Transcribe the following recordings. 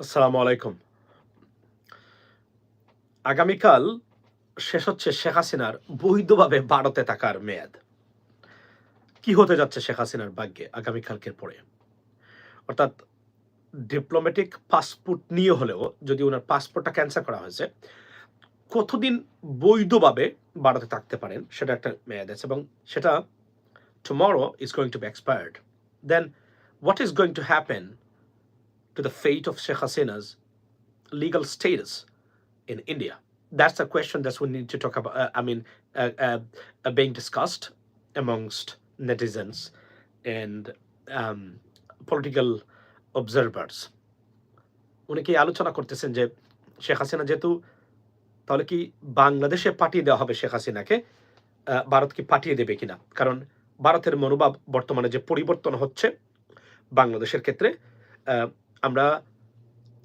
আসসালামু আলাইকুম। আগামীকাল শেষ হচ্ছে শেখ হাসিনার বৈধভাবে ভারতে থাকার মেয়াদ। কি হতে যাচ্ছে শেখ হাসিনার ভাগ্যে আগামীকালকের পরে? অর্থাৎ ডিপ্লোম্যাটিক পাসপোর্ট নিয়ে হলেও যদি ওনার পাসপোর্টটা ক্যান্সেল করা হয়েছে, কতদিন বৈধভাবে ভারতে থাকতে পারেন সেটা একটা মেয়াদ আছে এবং সেটা tomorrow is going to be expired then what is going to happen to the fate of Sheikh Hasina's legal status in India? That's a question that we need to talk about. Uh, I mean, uh, uh, uh, being discussed amongst netizens and um, political observers. উনি কি আলোচনা করতেছেন যে শেখ হাসিনা যেহেতু তাহলে কি বাংলাদেশে পাঠিয়ে দেওয়া হবে শেখ হাসিনাকে ভারত কি পাঠিয়ে দেবে কিনা কারণ ভারতের মনোভাব বর্তমানে যে পরিবর্তন হচ্ছে বাংলাদেশের ক্ষেত্রে আমরা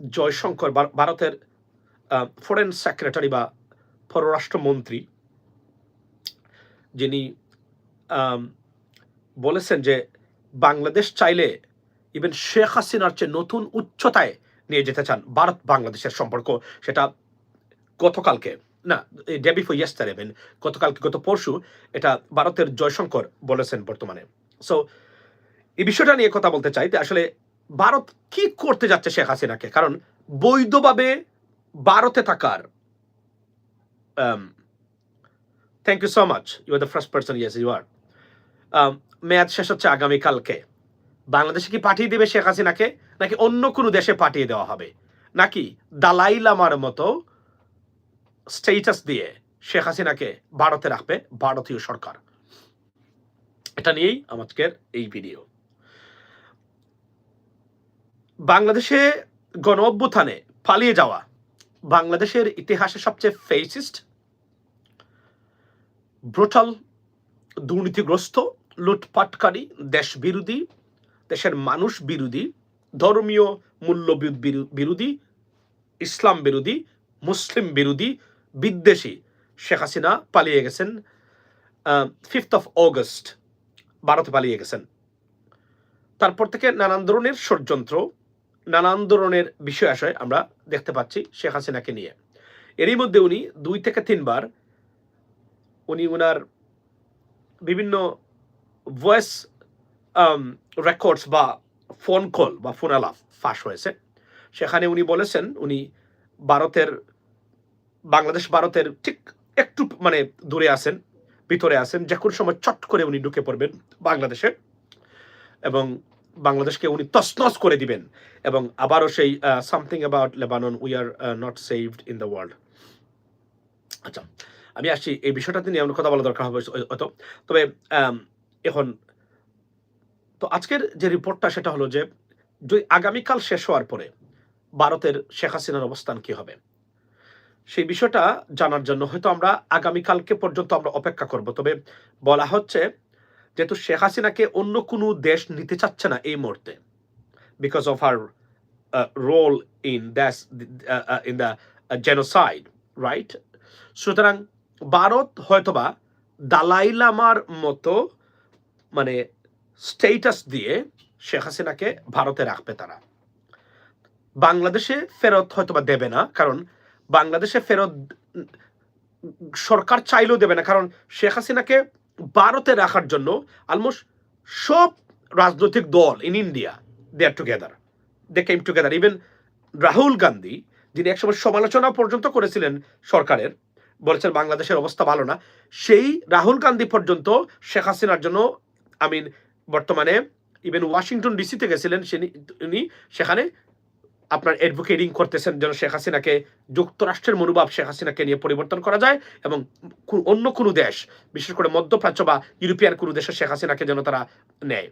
জয়শঙ্কর ভার- ভারতের ফরেন সেক্রেটারি বা পররাষ্ট্রমন্ত্রী, যিনি বলেছেন যে বাংলাদেশ চাইলে ইভেন শেখ হাসিনার চেয়ে নতুন উচ্চতায় নিয়ে যেতে চান ভারত বাংলাদেশের সম্পর্ক। সেটা গতকালকে, না ডে বিফোর ইয়েস্টার ইভেন গতকালকে, গত পরশু এটা ভারতের জয়শঙ্কর বলেছেন বর্তমানে। সো এই বিষয়টা নিয়ে কথা বলতে চাই যে আসলে ভারত কি করতে যাচ্ছে শেখ হাসিনাকে? কারণ বৈধভাবে ভারতে থাকার thank you so much you are the first person yes you are মেয়াদ শেষ হচ্ছে আগামীকালকে। বাংলাদেশে কি পাঠিয়ে দেবে শেখ হাসিনাকে? নাকি অন্য কোনো দেশে পাঠিয়ে দেওয়া হবে? নাকি দালাই লামার মতো স্টেটাস দিয়ে শেখ হাসিনাকে ভারতে রাখবে ভারতীয় সরকার? এটা নিয়েই আমাদের এই ভিডিও বাংলাদেশে গণ অভ্যুত্থানে পালিয়ে যাওয়া বাংলাদেশের ইতিহাসে সবচেয়ে ফেসিস্ট ব্রুটাল দুর্নীতিগ্রস্ত, লুটপাটকারী দেশ বিরোধী দেশের মানুষ বিরোধী ধর্মীয় মূল্য বিরো- বিরোধী ইসলাম বিরোধী মুসলিম বিরোধী বিদ্বেষী শেখ হাসিনা পালিয়ে গেছেন ফিফথ অফ অগস্ট ভারতে পালিয়ে গেছেন। তারপর থেকে নানান ধরনের ষড়যন্ত্র নানান ধরনের বিষয় আশয় আমরা দেখতে পাচ্ছি শেখ হাসিনাকে নিয়ে। এরই মধ্যে উনি দুই থেকে তিনবার উনি ওনার বিভিন্ন ভয়েস রেকর্ডস বা ফোন কল বা ফোন আলাপ ফাঁস হয়েছে। সেখানে উনি বলেছেন উনি ভারতের, বাংলাদেশ ভারতের ঠিক একটু মানে দূরে আছেন, ভিতরে আছেন, যে কোনো সময় চট করে উনি ঢুকে পড়বেন বাংলাদেশে। এবং বাংলাদেশকে উনি তসনস করে দিবেন এবং আবারও সেই something about Lebanon we are not saved in the world আচ্ছা আমি আসছি, এই বিষয়টাতে নিয়ে আমার কথা বলা দরকার হবে, হয়তো তবে এখন, তো আজকের যে রিপোর্টটা সেটা হলো যে যদি আগামীকাল শেষ হওয়ার পরে ভারতের শেখ হাসিনার অবস্থান কি হবে? সেই বিষয়টা জানার জন্য হয়তো আমরা আগামীকালকে পর্যন্ত আমরা অপেক্ষা করব। তবে বলা হচ্ছে যেহেতু শেখ হাসিনাকে অন্য কোনো দেশ নিতে চাচ্ছে না এই মুহূর্তে। Because of her role in that's in the genocide right সুতরাং ভারত হয়তোবা দালাই লামার মতো মানে স্টেটাস দিয়ে শেখ হাসিনাকে ভারতে রাখবে তারা। বাংলাদেশে ফেরত হয়তোবা দেবে না, কারণ বাংলাদেশে ফেরত সরকার চাইলেও দেবে না, কারণ শেখ হাসিনাকে ভারতে রাখার জন্য অলমোস্ট সব রাজনৈতিক দল in India they are together they came together even Rahul Gandhi যিনি একসময় সমালোচনা পর্যন্ত করেছিলেন সরকারের, বলেছেন বাংলাদেশের অবস্থা ভালো না, সেই রাহুল গান্ধী পর্যন্ত শেখ হাসিনার জন্য আই মিন বর্তমানে ইভেন ওয়াশিংটন ডিসিতে গেছিলেন সে- উনি সেখানে আপনার অ্যাডভোকেটিং করতেছেন যেন শেখ হাসিনাকে, যুক্তরাষ্ট্রের মনোভাব শেখ হাসিনাকে নিয়ে পরিবর্তন করা যায় এবং অন্য কোনো দেশ, বিশেষ করে মধ্যপ্রাচ্য বা ইউরোপিয়ান কোনো দেশে শেখ হাসিনাকে যেন তারা নেয়।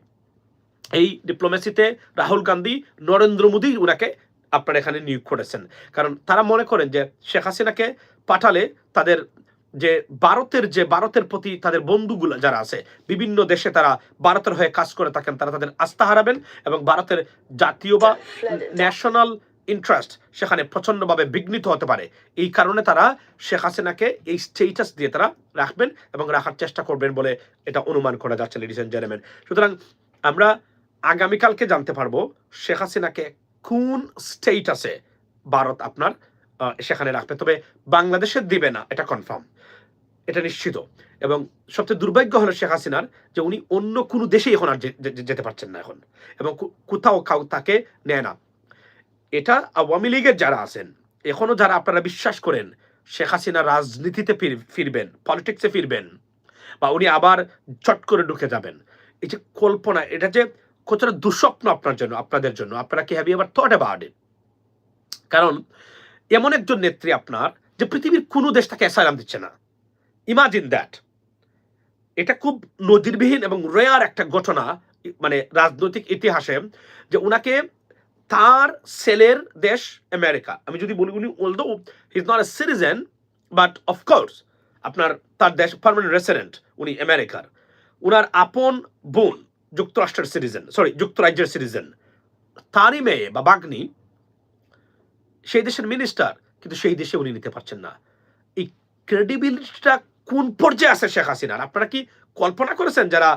এই ডিপ্লোমেসিতে রাহুল গান্ধী, নরেন্দ্র মোদী ওনাকে আপনার এখানে নিয়োগ করেছেন। কারণ তারা মনে করেন যে শেখ হাসিনাকে পাঠালে তাদের যে ভারতের যে, ভারতের প্রতি তাদের বন্ধুগুলো যারা আছে, বিভিন্ন দেশে তারা ভারতের হয়ে কাজ করে থাকেন, তারা তাদের আস্থা হারাবেন এবং ভারতের জাতীয় বা ন্যাশনাল ইন্টারেস্ট সেখানে প্রচন্ডভাবে বিঘ্নিত হতে পারে। এই কারণে তারা শেখ হাসিনাকে এই স্টেটাস দিয়ে তারা রাখবেন এবং রাখার চেষ্টা করবেন বলে এটা অনুমান করা যাচ্ছে লেডিস এন্ড জেন্টলম্যান সুতরাং আমরা আগামীকালকে জানতে পারব শেখ হাসিনাকে কোন স্টেট আছে ভারত আপনার সেখানে রাখবে তবে বাংলাদেশের দিবে না, এটা কনফার্ম এটা নিশ্চিত। এবং সবচেয়ে দুর্ভাগ্য হলো শেখ হাসিনার যে উনি অন্য কোনো দেশেই এখন আর যেতে পারছেন না এখন। এবং কোথাও কাউ, তাকে নেয় না। এটা আওয়ামী লীগের যারা আছেন, এখনও যারা আপনারা বিশ্বাস করেন, শেখ হাসিনা রাজনীতিতে ফির- ফিরবেন পলিটিক্সে ফিরবেন, বা উনি আবার চট করে ঢুকে যাবেন, এই যে কল্পনা, এটা যে কতটা দুঃস্বপ্ন আপনার জন্য, আপনাদের জন্য, আপনারা কি হ্যাভ এবার থট অ্যাবাউট ইট কারণ এমন একজন নেত্রী আপনার যে পৃথিবীর কোনো দেশ তাকে অ্যাসাইলাম দিচ্ছে না। ইমাজিন দ্যাট এটা খুব নজিরবিহীন এবং রেয়ার একটা ঘটনা মানে রাজনৈতিক ইতিহাসে, যে উনাকে তার সেলের দেশ আমেরিকা। আমি যদি বলি উনি although is not a citizen but of course আপনার তার দেশ পারমানেন্ট রেসিডেন্ট উনি আমেরিকার। উনার আপন বোন যুক্তরাষ্ট্রের সিটিজেন সরি যুক্তরাজ্যের সিটিজেন তারই মেয়ে বা বাগ্নি সেই দেশের মিনিস্টার কিন্তু সেই দেশে উনি নিতে পারছেন না। এই ক্রেডিবিলিটিটা কোন পর্যায়ে আছে শেখ হাসিনার? আপনারা কি কল্পনা করেছেন যারা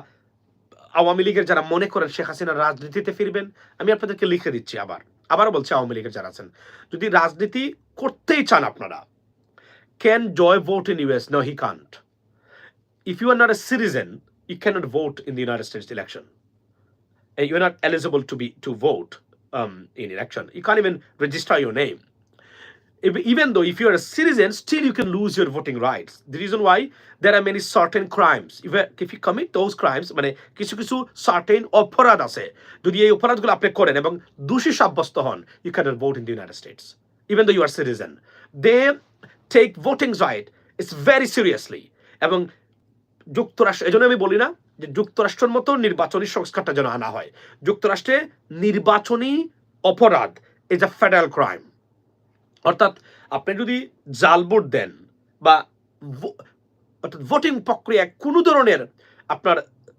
আওয়ামী লীগের যারা মনে করেন শেখ হাসিনা রাজনীতিতে ফিরবেন? আমি আপনাদেরকে লিখে দিচ্ছি আবার। আবারও বলছি আওয়ামী লীগের যারা আছেন, যদি রাজনীতি করতেই চান আপনারা can Joy vote in US no he can't if you are not a citizen you cannot vote in the United States election. And you're not eligible to be, to vote. Um, in election. You can't even register your name. If- even though if you're a citizen, still you can lose your voting rights. The reason why there are many certain crimes. If, if you commit those crimes, মানে কিছু কিছু certain অপরাধ আছে যদি এই অপরাধগুলো আপনি করেন এবং দোষী সাব্যস্ত হন cannot vote in the United States, even though you are citizen. They take voting right it's very seriously এবং যুক্তরাষ্ট্র এজন্য আমি বলি না যে যুক্তরাষ্ট্রের মতো নির্বাচনী সংস্কারটা যেন আনা হয়। যুক্তরাষ্ট্রে নির্বাচনী অপরাধ ইজ আ ফেডারেল ক্রাইম অর্থাৎ আপনি যদি জাল ভোট দেন বা অর্থাৎ ভোটিং প্রক্রিয়ায় কোনো ধরনের আপনার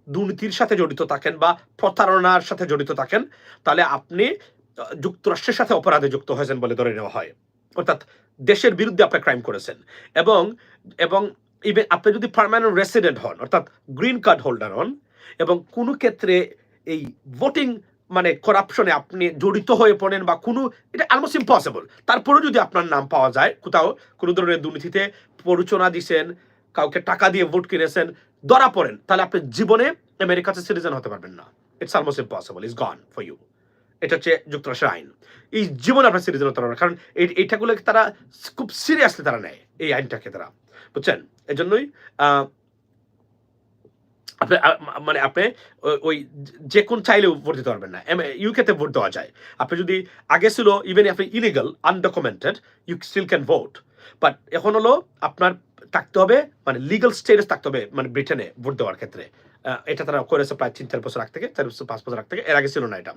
দুর্নীতির সাথে জড়িত থাকেন বা প্রতারণার সাথে জড়িত থাকেন, তাহলে আপনি যুক্তরাষ্ট্রের সাথে অপরাধে যুক্ত হয়েছেন বলে ধরে নেওয়া হয়। অর্থাৎ দেশের বিরুদ্ধে আপনি ক্রাইম করেছেন এবং এবং ইভেন আপনি যদি পার্মানেন্ট রেসিডেন্ট হন, অর্থাৎ গ্রিন কার্ড হোল্ডার হন, এবং কোনো ক্ষেত্রে এই ভোটিং মানে করাপশনে আপনি জড়িত হয়ে পড়েন বা কোনো, এটা অলমোস্ট ইম্পসিবল তারপরেও যদি আপনার নাম পাওয়া যায়, কোথাও কোনো ধরনের দুর্নীতিতে প্ররোচনা দিছেন, কাউকে টাকা দিয়ে ভোট কিনেছেন, ধরা পড়েন, তাহলে আপনি জীবনে আমেরিকাতে সিটিজেন হতে পারবেন না। It's almost impossible is gone for you এটা হচ্ছে যুক্তরাষ্ট্রের আইন। এই জীবনে আপনার সিটিজেন হতে পারবেন। কারণ এই- এইটাগুলো তারা খুব সিরিয়াসলি তারা নেয়, এই আইনটাকে তারা। বুঝছেন? এজন্যই আপনি মানে আপনি ওই- যে কোন চাইলেও ভোট দিতে পারবেন না। ইউকেতে ভোট দেওয়া যায়। আপনি যদি আগে ছিল ইভেন আপনি illegal undocumented you still can vote but এখন হলো, আপনার থাকতে হবে মানে লিগাল স্টেটাস থাকতে হবে মানে ব্রিটেনে ভোট দেওয়ার ক্ষেত্রে। এটা তারা করেছে প্রায় তিন, চার বছর আগ থেকে, চার বছর পাঁচ বছর আগ থেকে, এর আগে ছিল না এটা।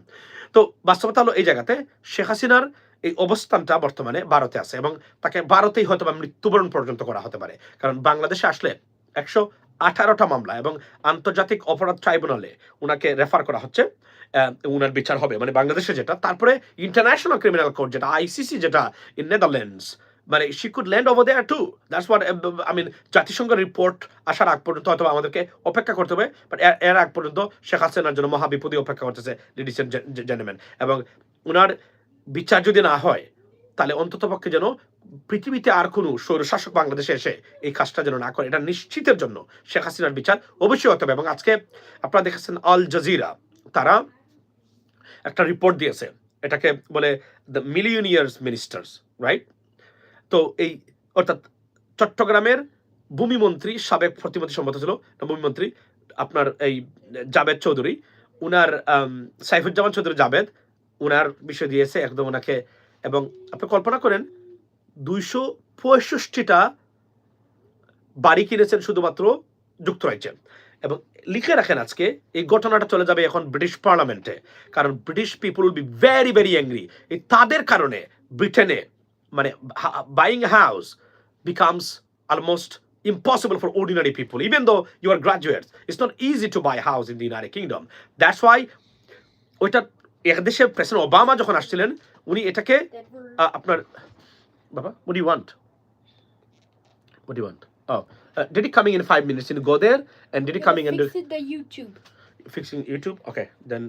তো বাস্তবতা হলো এই জায়গাতে শেখ হাসিনার এই অবস্থানটা বর্তমানে ভারতে আছে এবং তাকে ভারতেই হয়তো বা মৃত্যুবরণ পর্যন্ত করা হতে পারে। কারণ বাংলাদেশে আসলে একশো আঠারোটা মামলা এবং আন্তর্জাতিক অপরাধ ট্রাইব্যুনালে ওনাকে রেফার করা হচ্ছে ওনার বিচার হবে। মানে বাংলাদেশে যেটা, তারপরে ইন্টারন্যাশনাল ক্রিমিনাল কোর্ট যেটা, আইসিসি যেটা ইন নেদারল্যান্ডস মানে she could land over there to that's what I mean জাতিসংঘের রিপোর্ট আসার আগ পর্যন্ত হয়তো আমাদেরকে অপেক্ষা করতে হবে বাট এর আগ পর্যন্ত শেখ হাসিনার জন্য মহাবিপদী অপেক্ষা করতেছে লেডিস জেন্টলম্যান এবং ওনার বিচার যদি না হয়, তাহলে অন্ততপক্ষে যেন পৃথিবীতে আর কোনো স্বৈরশাসক বাংলাদেশে এসে এই কাজটা যেন না করে। এটা নিশ্চিতের জন্য শেখ হাসিনার বিচার অবশ্যই হতে হবে এবং আজকে আপনারা দেখেছেন আল জাজিরা, তারা একটা রিপোর্ট দিয়েছে, এটাকে বলে দ্য মিলিয়নিয়ার্স মিনিস্টার্স রাইট তো এই, অর্থাৎ চট্টগ্রামের ভূমিমন্ত্রী সাবেক প্রতিমন্ত্রী সম্মত ছিল, ভূমিমন্ত্রী আপনার এই জাবেদ চৌধুরী, উনার সাইফুজ্জামান চৌধুরী জাবেদ উনার বিষয় দিয়েছে একদম ওনাকে। এবং আপনি কল্পনা করেন, দুইশো পঁয়ষট্টিটা বাড়ি কিনেছেন শুধুমাত্র যুক্তরাজ্যে। এবং লিখে রাখেন আজকে, এই ঘটনাটা চলে যাবে এখন ব্রিটিশ পার্লামেন্টে। কারণ British people will be very very angry এই তাদের কারণে ব্রিটেনে মানে buying house becomes almost impossible for ordinary people. Even though you are graduates, it's not easy to buy a house in the united kingdom. That's why, ওইটা একদেশে president Obama যখন আসছিলেন উনি এটাকে আপনার বাবা what want you what do you want? Oh uh, did he coming in five minutes and go there and did coming the YouTube. fixing youtube? Okay then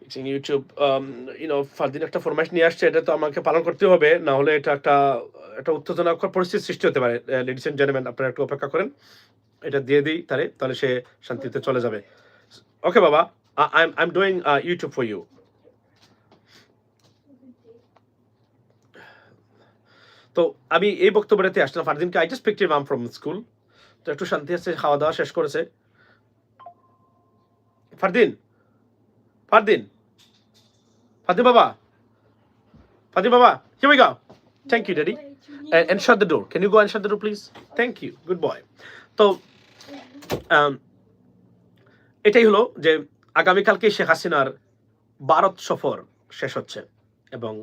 fixing YouTube you know Fardin একটা ফরমাইশ নিয়ে আসছে এটা তো আমাকে পালন করতে হবে না হলে এটা একটা একটা উত্তেজনাকর পরিস্থিতির সৃষ্টি হতে পারে। লেডিস এন্ড জেন্টলম্যান আপনারা একটু অপেক্ষা করেন এটা দিয়ে দিই তারে তাহলে সে শান্তিতে চলে যাবে। ওকে বাবা। I am I am doing YouTube for you তো আমি এই বক্তব্যটাতে আসলাম ফারদিনকে I just picked mum from school তো একটু শান্তি আছে খাওয়া দাওয়া শেষ করেছে। ফারদিন ফারদিন ফারদিন বাবা ফারদিন বাবা here we go thank you daddy and, and shut the door can you go and shut the door please? Thank you তো um, এটাই হলো যে আগামীকালকে শেখ হাসিনার ভারত সফর শেষ হচ্ছে এবং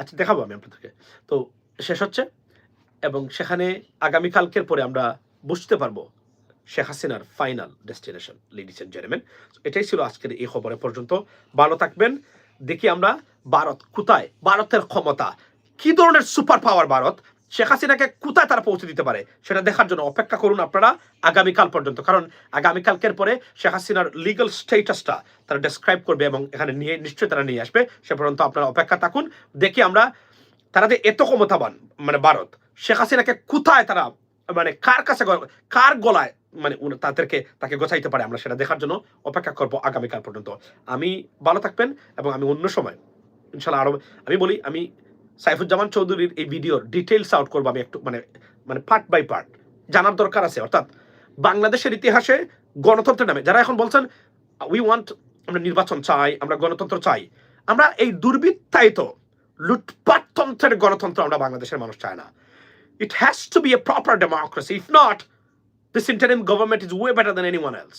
আচ্ছা দেখাবো আমি আপনাদেরকে। তো শেষ হচ্ছে এবং সেখানে আগামীকালকের পরে আমরা বুঝতে পারব শেখ হাসিনার final destination ladies and gentleman এটাই ছিল আজকের এই খবরে পর্যন্ত। ভালো থাকবেন। দেখি আমরা ভারত কোথায়? ভারতের ক্ষমতা। কি ধরনের সুপার পাওয়ার ভারত? শেখ হাসিনাকে কোথায় তারা পৌঁছে দিতে পারে সেটা দেখার জন্য অপেক্ষা করুন আপনারা আগামীকাল পর্যন্ত। কারণ আগামীকালকের পরে শেখ হাসিনার লিগাল স্টেটাসটা তারা ডেসক্রাইব করবে এবং এখানে নিয়ে নিশ্চয়ই তারা নিয়ে আসবে। সে পর্যন্ত আপনারা অপেক্ষা থাকুন। দেখি আমরা তারা যে এত ক্ষমতাবান মানে ভারত, শেখ হাসিনাকে কোথায় তারা মানে কার কাছে কার গলায় মানে তাদেরকে তাকে গোছাইতে পারে আমরা সেটা দেখার জন্য অপেক্ষা করব আগামীকাল পর্যন্ত। আমি ভালো থাকবেন এবং আমি অন্য সময়, ইনশাল্লাহ আরও আমি বলি, আমি সাইফুজ্জামান চৌধুরীর এই ভিডিওর ডিটেলস আউট করব আমি একটু মানে মানে পার্ট বাই পার্ট জানার দরকার আছে অর্থাৎ বাংলাদেশের ইতিহাসে গণতন্ত্রের নামে যারা এখন বলছেন উই ওয়ান্ট আমরা নির্বাচন চাই আমরা গণতন্ত্র চাই আমরা এই দুর্বৃত্তায়িত লুটপাটতন্ত্রের গণতন্ত্র আমরা বাংলাদেশের মানুষ চায় না it has to be a proper democracy if not this interim government is way better than anyone else.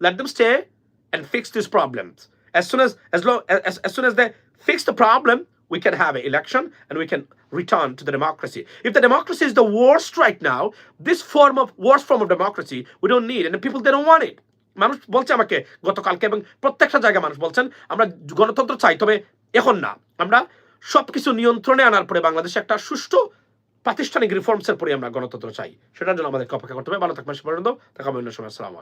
Let them stay and fix these problems. As soon as as long as, as soon as they fix the problem, we can have an election and we can return to the democracy. If the democracy is the worst right now, this form of worst form of democracy we don't need, and the people they don't want it. মানুষ বলছে আমাকে গতকালকে এবং প্রত্যেকটা জায়গায় মানুষ বলছেন আমরা গণতন্ত্র চাই তবে এখন না। আমরা সবকিছু নিয়ন্ত্রণে আনার পরে বাংলাদেশে একটা সুষ্ঠু প্রাতিষ্ঠানিক রিফর্মসের পরে আমরা গণতন্ত্র চাই। সেটার জন্য আমাদেরকে অপেক্ষা করতে হবে। ভালো থাকবেন পর্যন্ত হবে অন্য সময়। আসসালামু